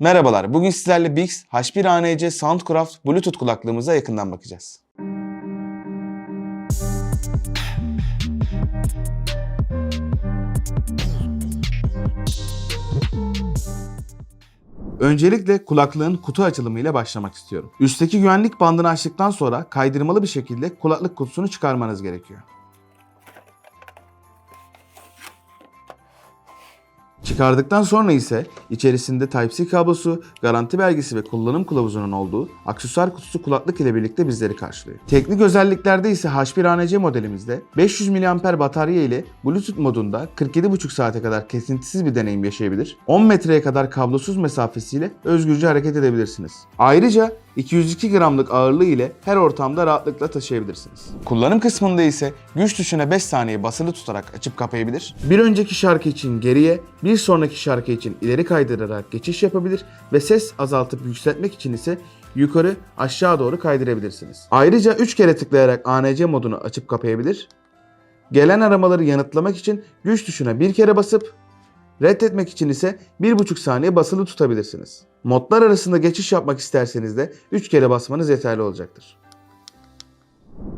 Merhabalar, bugün sizlerle Bix H1ANC Soundcraft Bluetooth kulaklığımıza yakından bakacağız. Öncelikle kulaklığın kutu açılımı ile başlamak istiyorum. Üstteki güvenlik bandını açtıktan sonra kaydırmalı bir şekilde kulaklık kutusunu çıkarmanız gerekiyor. Çıkardıktan sonra ise içerisinde Type-C kablosu, garanti belgesi ve kullanım kılavuzunun olduğu aksesuar kutusu kulaklık ile birlikte bizleri karşılıyor. Teknik özelliklerde ise H1ANC modelimizde 500 mAh batarya ile Bluetooth modunda 47,5 saate kadar kesintisiz bir deneyim yaşayabilir. 10 metreye kadar kablosuz mesafesiyle özgürce hareket edebilirsiniz. Ayrıca 202 gramlık ağırlığı ile her ortamda rahatlıkla taşıyabilirsiniz. Kullanım kısmında ise güç tuşuna 5 saniye basılı tutarak açıp kapayabilir. Bir önceki şarkı için geriye, bir sonraki şarkı için ileri kaydırarak geçiş yapabilir ve ses azaltıp yükseltmek için ise yukarı aşağı doğru kaydırabilirsiniz. Ayrıca 3 kere tıklayarak ANC modunu açıp kapayabilir. Gelen aramaları yanıtlamak için güç tuşuna bir kere basıp Reddetmek için ise 1,5 saniye basılı tutabilirsiniz. Modlar arasında geçiş yapmak isterseniz de 3 kere basmanız yeterli olacaktır.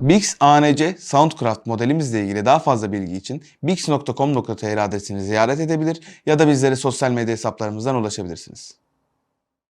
Bix ANC Soundcraft modelimizle ilgili daha fazla bilgi için bix.com.tr adresini ziyaret edebilir ya da bizlere sosyal medya hesaplarımızdan ulaşabilirsiniz.